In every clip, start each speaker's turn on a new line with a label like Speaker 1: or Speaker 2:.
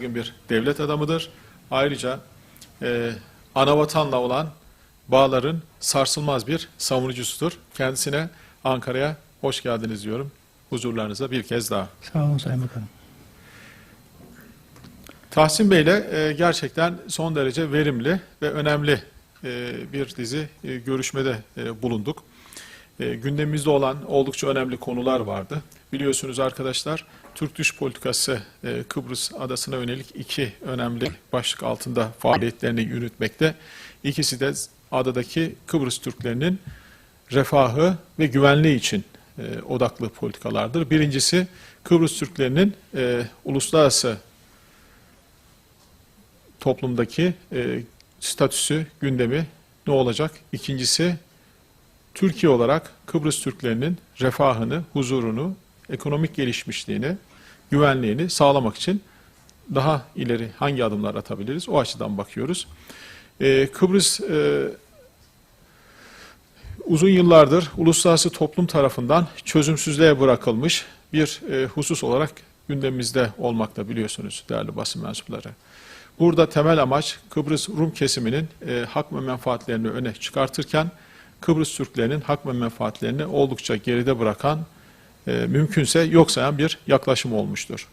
Speaker 1: bir devlet adamıdır. Ayrıca e, anavatanla olan bağların sarsılmaz bir savunucusudur. Kendisine Ankara'ya hoş geldiniz diyorum. Huzurlarınıza bir kez daha.
Speaker 2: Sağ olun Sayın Bakanım.
Speaker 1: Tahsin Bey ile e, gerçekten son derece verimli ve önemli e, bir dizi e, görüşmede e, bulunduk. E, gündemimizde olan oldukça önemli konular vardı. Biliyorsunuz arkadaşlar Türk dış politikası e, Kıbrıs adasına yönelik iki önemli başlık altında faaliyetlerini yürütmekte. İkisi de adadaki Kıbrıs Türklerinin refahı ve güvenliği için e, odaklı politikalardır. Birincisi Kıbrıs Türklerinin e, uluslararası toplumdaki e, statüsü, gündemi ne olacak? İkincisi Türkiye olarak Kıbrıs Türklerinin refahını, huzurunu, ekonomik gelişmişliğini, güvenliğini sağlamak için daha ileri hangi adımlar atabiliriz? O açıdan bakıyoruz. Ee, Kıbrıs e, uzun yıllardır uluslararası toplum tarafından çözümsüzlüğe bırakılmış bir e, husus olarak gündemimizde olmakta biliyorsunuz değerli basın mensupları. Burada temel amaç Kıbrıs Rum kesiminin e, hak ve menfaatlerini öne çıkartırken Kıbrıs Türklerinin hak ve menfaatlerini oldukça geride bırakan, e, mümkünse yok sayan bir yaklaşım olmuştur.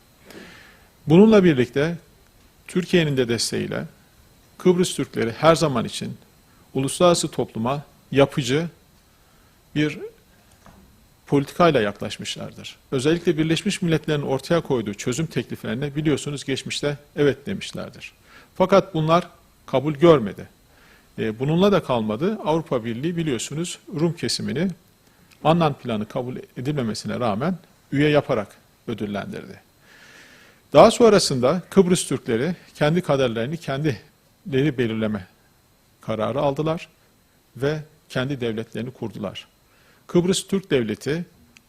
Speaker 1: Bununla birlikte Türkiye'nin de desteğiyle Kıbrıs Türkleri her zaman için uluslararası topluma yapıcı bir politikayla yaklaşmışlardır. Özellikle Birleşmiş Milletler'in ortaya koyduğu çözüm tekliflerine biliyorsunuz geçmişte evet demişlerdir. Fakat bunlar kabul görmedi. E, Bununla da kalmadı. Avrupa Birliği biliyorsunuz Rum kesimini Annan planı kabul edilmemesine rağmen üye yaparak ödüllendirdi. Daha sonrasında Kıbrıs Türkleri kendi kaderlerini kendileri belirleme kararı aldılar ve kendi devletlerini kurdular. Kıbrıs Türk Devleti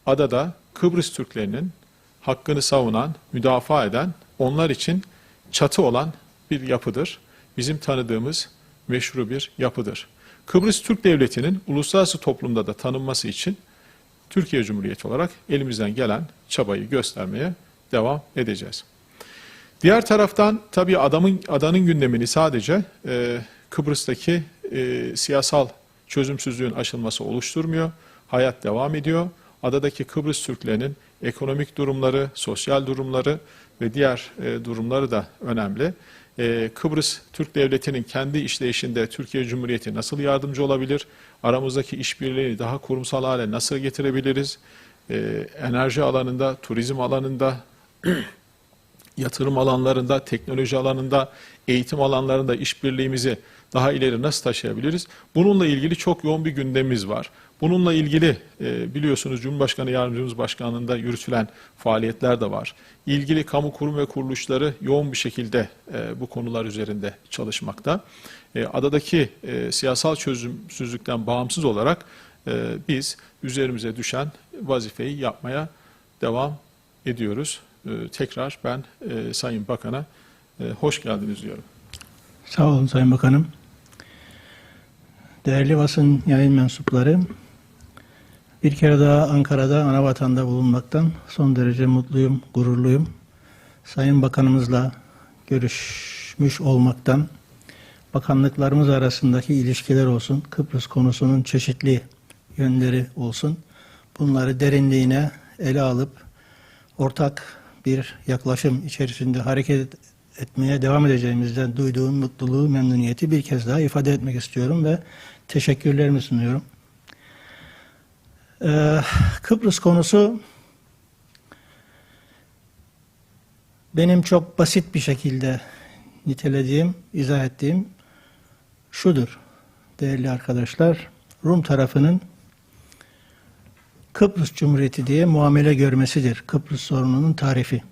Speaker 1: adada Kıbrıs Türklerinin hakkını savunan, müdafaa eden, onlar için çatı olan bir yapıdır. Bizim tanıdığımız meşru bir yapıdır. Kıbrıs Türk Devleti'nin uluslararası toplumda da tanınması için Türkiye Cumhuriyeti olarak elimizden gelen çabayı göstermeye devam edeceğiz. Diğer taraftan tabii adamın adanın gündemini sadece e, Kıbrıs'taki e, siyasal çözümsüzlüğün aşılması oluşturmuyor. Hayat devam ediyor. Adadaki Kıbrıs Türklerinin ekonomik durumları, sosyal durumları ve diğer e, durumları da önemli. E, Kıbrıs Türk Devleti'nin kendi işleyişinde Türkiye Cumhuriyeti nasıl yardımcı olabilir? Aramızdaki işbirliğini daha kurumsal hale nasıl getirebiliriz? E, enerji alanında, turizm alanında, yatırım alanlarında, teknoloji alanında, eğitim alanlarında işbirliğimizi daha ileri nasıl taşıyabiliriz? Bununla ilgili çok yoğun bir gündemimiz var. Bununla ilgili e, biliyorsunuz Cumhurbaşkanı Yardımcımız Başkanlığında yürütülen faaliyetler de var. İlgili kamu kurum ve kuruluşları yoğun bir şekilde e, bu konular üzerinde çalışmakta. E, adadaki siyasal çözümsüzlükten bağımsız olarak biz üzerimize düşen vazifeyi yapmaya devam ediyoruz. E, tekrar ben e, Sayın Bakan'a e, hoş geldiniz diyorum.
Speaker 2: Sağ olun Sayın Bakanım. Değerli basın yayın mensupları, bir kere daha Ankara'da ana vatanda bulunmaktan son derece mutluyum, gururluyum. Sayın Bakanımızla görüşmüş olmaktan, bakanlıklarımız arasındaki ilişkiler olsun, Kıbrıs konusunun çeşitli yönleri olsun, bunları derinliğine ele alıp ortak bir yaklaşım içerisinde hareket etmeye devam edeceğimizden duyduğum mutluluğu, memnuniyeti bir kez daha ifade etmek istiyorum ve teşekkürlerimi sunuyorum. Ee, Kıbrıs konusu benim çok basit bir şekilde nitelediğim, izah ettiğim şudur değerli arkadaşlar. Rum tarafının Kıbrıs Cumhuriyeti diye muamele görmesidir. Kıbrıs sorununun tarifi.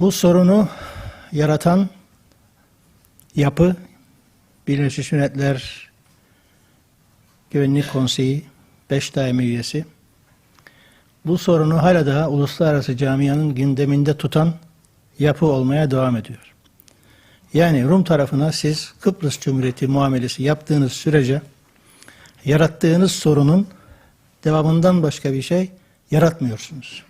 Speaker 2: Bu sorunu yaratan yapı Birleşmiş Milletler Güvenlik Konseyi 5 daimi üyesi. Bu sorunu hala daha uluslararası camianın gündeminde tutan yapı olmaya devam ediyor. Yani Rum tarafına siz Kıbrıs Cumhuriyeti muamelesi yaptığınız sürece yarattığınız sorunun devamından başka bir şey yaratmıyorsunuz.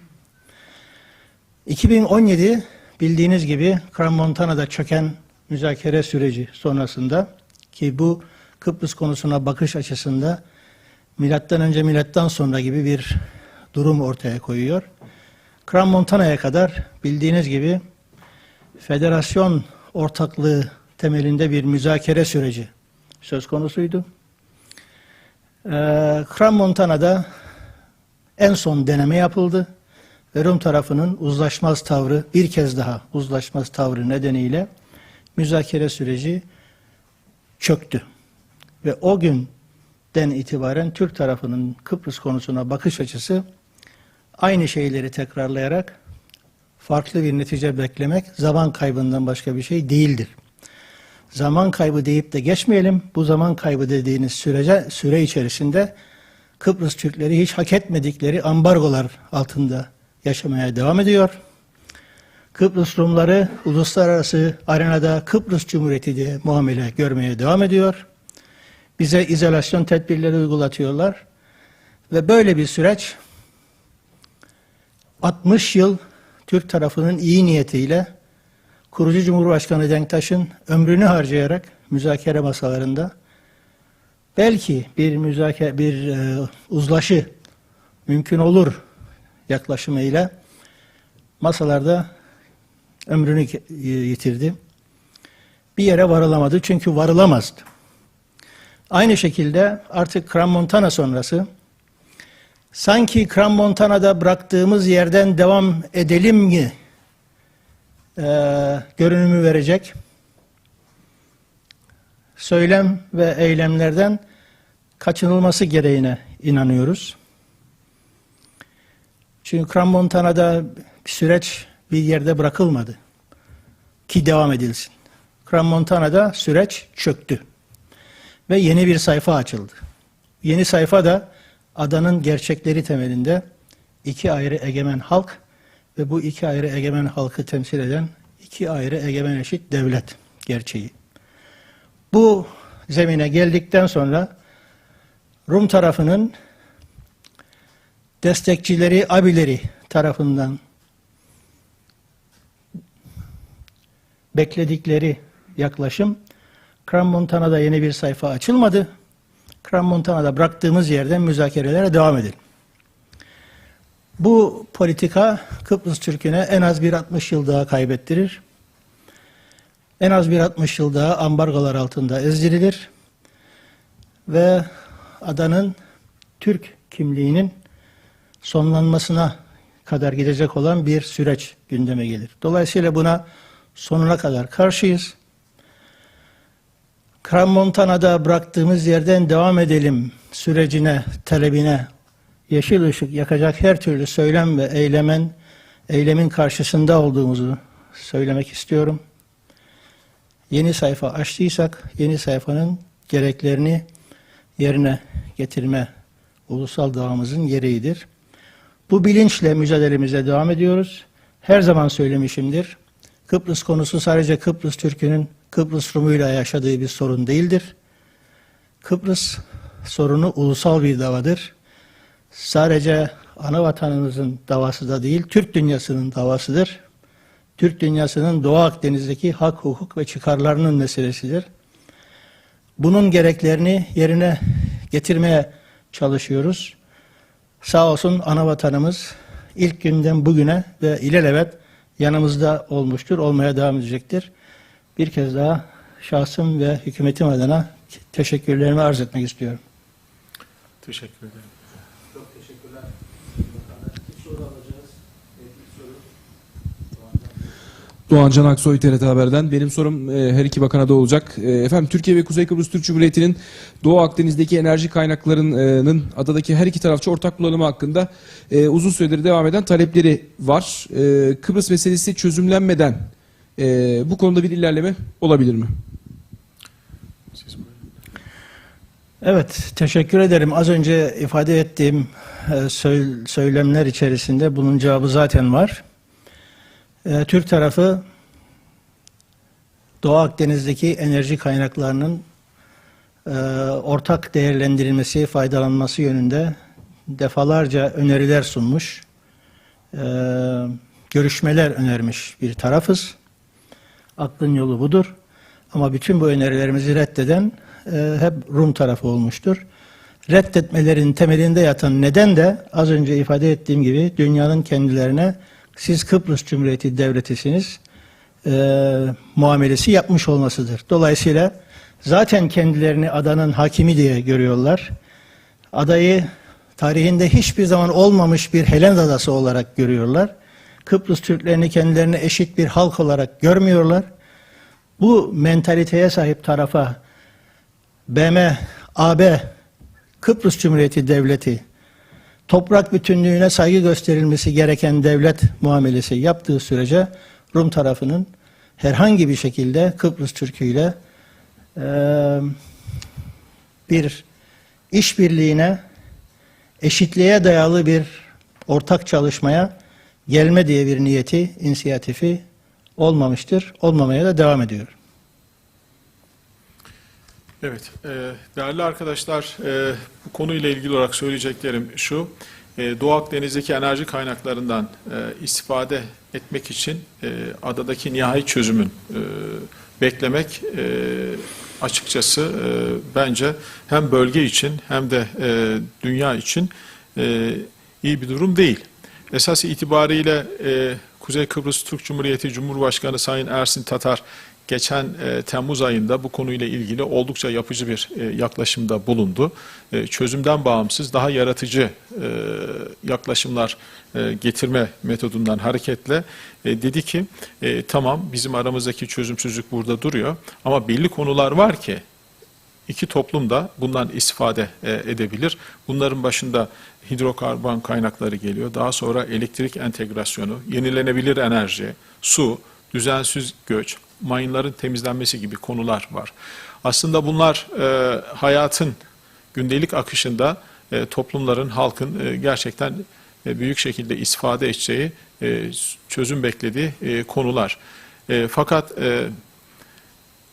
Speaker 2: 2017 bildiğiniz gibi Kram Montana'da çöken müzakere süreci sonrasında ki bu Kıbrıs konusuna bakış açısında milattan önce milattan sonra gibi bir durum ortaya koyuyor. Kram Montana'ya kadar bildiğiniz gibi federasyon ortaklığı temelinde bir müzakere süreci söz konusuydu. Ee, Kram Montana'da en son deneme yapıldı ve Rum tarafının uzlaşmaz tavrı bir kez daha uzlaşmaz tavrı nedeniyle müzakere süreci çöktü. Ve o günden itibaren Türk tarafının Kıbrıs konusuna bakış açısı aynı şeyleri tekrarlayarak farklı bir netice beklemek zaman kaybından başka bir şey değildir. Zaman kaybı deyip de geçmeyelim. Bu zaman kaybı dediğiniz sürece süre içerisinde Kıbrıs Türkleri hiç hak etmedikleri ambargolar altında yaşamaya devam ediyor. Kıbrıs Rumları uluslararası arenada Kıbrıs Cumhuriyeti diye muamele görmeye devam ediyor. Bize izolasyon tedbirleri uygulatıyorlar. Ve böyle bir süreç 60 yıl Türk tarafının iyi niyetiyle kurucu Cumhurbaşkanı Denktaş'ın ömrünü harcayarak müzakere masalarında belki bir müzakere bir e, uzlaşı mümkün olur yaklaşımıyla masalarda ömrünü yitirdi. Bir yere varılamadı çünkü varılamazdı. Aynı şekilde artık Kram Montana sonrası sanki Kram Montana'da bıraktığımız yerden devam edelim mi e, görünümü verecek söylem ve eylemlerden kaçınılması gereğine inanıyoruz. Çünkü Kram Montana'da bir süreç bir yerde bırakılmadı ki devam edilsin. Kram Montana'da süreç çöktü ve yeni bir sayfa açıldı. Yeni sayfa da adanın gerçekleri temelinde iki ayrı egemen halk ve bu iki ayrı egemen halkı temsil eden iki ayrı egemen eşit devlet gerçeği. Bu zemine geldikten sonra Rum tarafının destekçileri, abileri tarafından bekledikleri yaklaşım Kram Montana'da yeni bir sayfa açılmadı. Kram Montana'da bıraktığımız yerden müzakerelere devam edelim. Bu politika Kıbrıs Türk'üne en az bir 60 yıl daha kaybettirir. En az bir 60 yıl daha ambargolar altında ezdirilir. Ve adanın Türk kimliğinin sonlanmasına kadar gidecek olan bir süreç gündeme gelir. Dolayısıyla buna sonuna kadar karşıyız. Kram Montana'da bıraktığımız yerden devam edelim sürecine, talebine yeşil ışık yakacak her türlü söylem ve eylemen, eylemin karşısında olduğumuzu söylemek istiyorum. Yeni sayfa açtıysak, yeni sayfanın gereklerini yerine getirme ulusal davamızın gereğidir. Bu bilinçle mücadelemize devam ediyoruz. Her zaman söylemişimdir. Kıbrıs konusu sadece Kıbrıs Türk'ünün Kıbrıs Rumuyla yaşadığı bir sorun değildir. Kıbrıs sorunu ulusal bir davadır. Sadece ana vatanımızın davası da değil, Türk dünyasının davasıdır. Türk dünyasının Doğu Akdeniz'deki hak, hukuk ve çıkarlarının meselesidir. Bunun gereklerini yerine getirmeye çalışıyoruz. Sağ olsun ana vatanımız ilk günden bugüne ve ilelebet yanımızda olmuştur, olmaya devam edecektir. Bir kez daha şahsım ve hükümetim adına teşekkürlerimi arz etmek istiyorum.
Speaker 1: Teşekkür ederim.
Speaker 2: Çok teşekkürler. soru alacağız. soru.
Speaker 3: Doğan Can Aksoy TRT Haber'den. Benim sorum e, her iki bakana da olacak. E, efendim Türkiye ve Kuzey Kıbrıs Türk Cumhuriyeti'nin Doğu Akdeniz'deki enerji kaynaklarının adadaki her iki tarafçı ortak kullanımı hakkında e, uzun süredir devam eden talepleri var. E, Kıbrıs meselesi çözümlenmeden e, bu konuda bir ilerleme olabilir mi?
Speaker 1: Siz buyurun.
Speaker 2: Evet, teşekkür ederim. Az önce ifade ettiğim e, söy- söylemler içerisinde bunun cevabı zaten var. E, Türk tarafı Doğu Akdeniz'deki enerji kaynaklarının e, ortak değerlendirilmesi, faydalanması yönünde defalarca öneriler sunmuş. E, görüşmeler önermiş bir tarafız. Aklın yolu budur. Ama bütün bu önerilerimizi reddeden e, hep Rum tarafı olmuştur. Reddetmelerin temelinde yatan neden de az önce ifade ettiğim gibi dünyanın kendilerine siz Kıbrıs Cumhuriyeti devletisiniz e, muamelesi yapmış olmasıdır. Dolayısıyla zaten kendilerini adanın hakimi diye görüyorlar. Adayı tarihinde hiçbir zaman olmamış bir Helen adası olarak görüyorlar. Kıbrıs Türklerini kendilerine eşit bir halk olarak görmüyorlar. Bu mentaliteye sahip tarafa BM, AB, Kıbrıs Cumhuriyeti Devleti toprak bütünlüğüne saygı gösterilmesi gereken devlet muamelesi yaptığı sürece Rum tarafının herhangi bir şekilde Kıbrıs Türk'ü ile eee, bir işbirliğine, eşitliğe dayalı bir ortak çalışmaya gelme diye bir niyeti, inisiyatifi olmamıştır. Olmamaya da devam ediyor.
Speaker 1: Evet, e, değerli arkadaşlar, e, bu konuyla ilgili olarak söyleyeceklerim şu. E, Doğu Akdeniz'deki enerji kaynaklarından e, istifade etmek için e, adadaki nihai çözümün e, beklemek e, açıkçası e, bence hem bölge için hem de e, dünya için e, iyi bir durum değil. Esas itibariyle e, Kuzey Kıbrıs Türk Cumhuriyeti Cumhurbaşkanı Sayın Ersin Tatar geçen e, Temmuz ayında bu konuyla ilgili oldukça yapıcı bir e, yaklaşımda bulundu. E, çözümden bağımsız daha yaratıcı e, yaklaşımlar e, getirme metodundan hareketle e, dedi ki e, tamam bizim aramızdaki çözümsüzlük burada duruyor ama belli konular var ki iki toplum da bundan istifade e, edebilir. Bunların başında hidrokarbon kaynakları geliyor. Daha sonra elektrik entegrasyonu, yenilenebilir enerji, su, düzensiz göç, mayınların temizlenmesi gibi konular var. Aslında bunlar e, hayatın gündelik akışında e, toplumların, halkın e, gerçekten e, büyük şekilde istifade edeceği, e, çözüm beklediği e, konular. E, fakat e,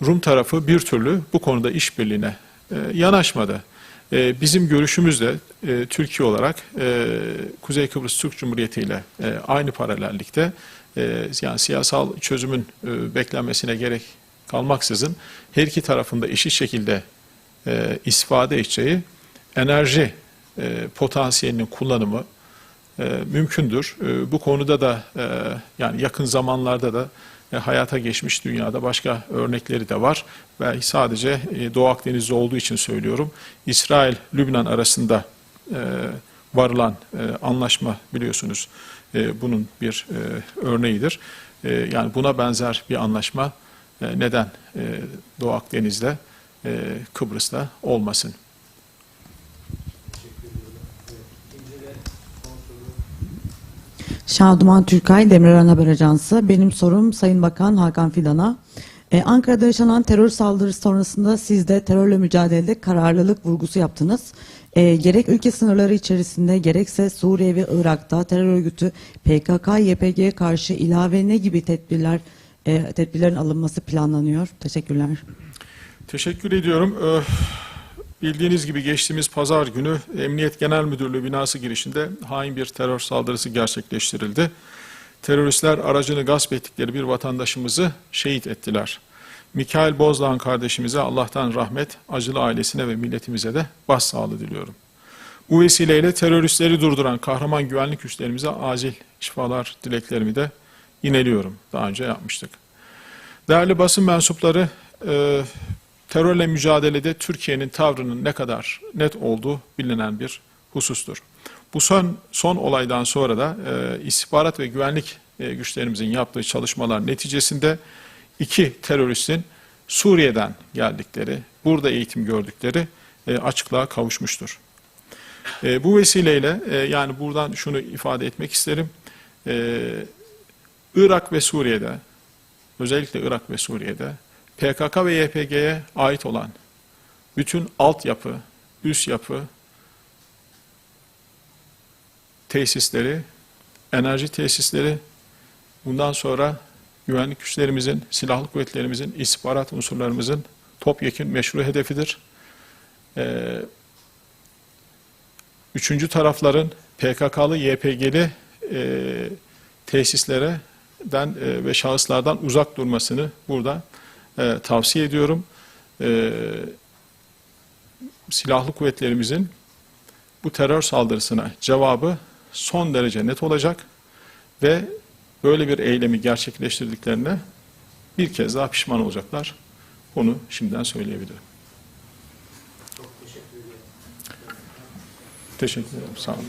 Speaker 1: Rum tarafı bir türlü bu konuda işbirliğine e, yanaşmadı. E, bizim görüşümüz de e, Türkiye olarak e, Kuzey Kıbrıs Türk Cumhuriyeti ile e, aynı paralellikte yani siyasal çözümün beklenmesine gerek kalmaksızın her iki tarafında eşit şekilde e, istifade edeceği enerji potansiyelinin kullanımı mümkündür. Bu konuda da yani yakın zamanlarda da e, hayata geçmiş dünyada başka örnekleri de var. Ve sadece e, Doğu Akdeniz'de olduğu için söylüyorum. İsrail-Lübnan arasında e, varılan anlaşma biliyorsunuz bunun bir örneğidir. Yani buna benzer bir anlaşma neden Doğu Akdeniz'de, Kıbrıs'ta olmasın?
Speaker 4: Şaduman Türkay, Demirören Haber Ajansı. Benim sorum Sayın Bakan Hakan Fidan'a. Ee, Ankara'da yaşanan terör saldırısı sonrasında siz de terörle mücadelede kararlılık vurgusu yaptınız. Ee, gerek ülke sınırları içerisinde gerekse Suriye ve Irak'ta terör örgütü PKK, YPG'ye karşı ilave ne gibi tedbirler e, tedbirlerin alınması planlanıyor? Teşekkürler.
Speaker 1: Teşekkür ediyorum. Ee, Bildiğiniz gibi geçtiğimiz pazar günü Emniyet Genel Müdürlüğü binası girişinde hain bir terör saldırısı gerçekleştirildi. Teröristler aracını gasp ettikleri bir vatandaşımızı şehit ettiler. Mikail Bozdağ'ın kardeşimize Allah'tan rahmet, acılı ailesine ve milletimize de başsağlığı diliyorum. Bu vesileyle teröristleri durduran kahraman güvenlik güçlerimize acil şifalar dileklerimi de yineliyorum. Daha önce yapmıştık. Değerli basın mensupları, e, terörle mücadelede Türkiye'nin tavrının ne kadar net olduğu bilinen bir husustur. Bu son, son olaydan sonra da e, istihbarat ve güvenlik e, güçlerimizin yaptığı çalışmalar neticesinde iki teröristin Suriye'den geldikleri, burada eğitim gördükleri e, açıklığa kavuşmuştur. E, bu vesileyle e, yani buradan şunu ifade etmek isterim. E, Irak ve Suriye'de, özellikle Irak ve Suriye'de PKK ve YPG'ye ait olan bütün altyapı, üst yapı, tesisleri, enerji tesisleri, bundan sonra güvenlik güçlerimizin, silahlı kuvvetlerimizin, istihbarat unsurlarımızın topyekun meşru hedefidir. Ee, üçüncü tarafların PKK'lı, YPG'li e, tesislerden e, ve şahıslardan uzak durmasını burada e, tavsiye ediyorum. E, silahlı kuvvetlerimizin bu terör saldırısına cevabı son derece net olacak ve böyle bir eylemi gerçekleştirdiklerine bir kez daha pişman olacaklar. Bunu şimdiden söyleyebilirim. Teşekkür ederim. Sağ olun.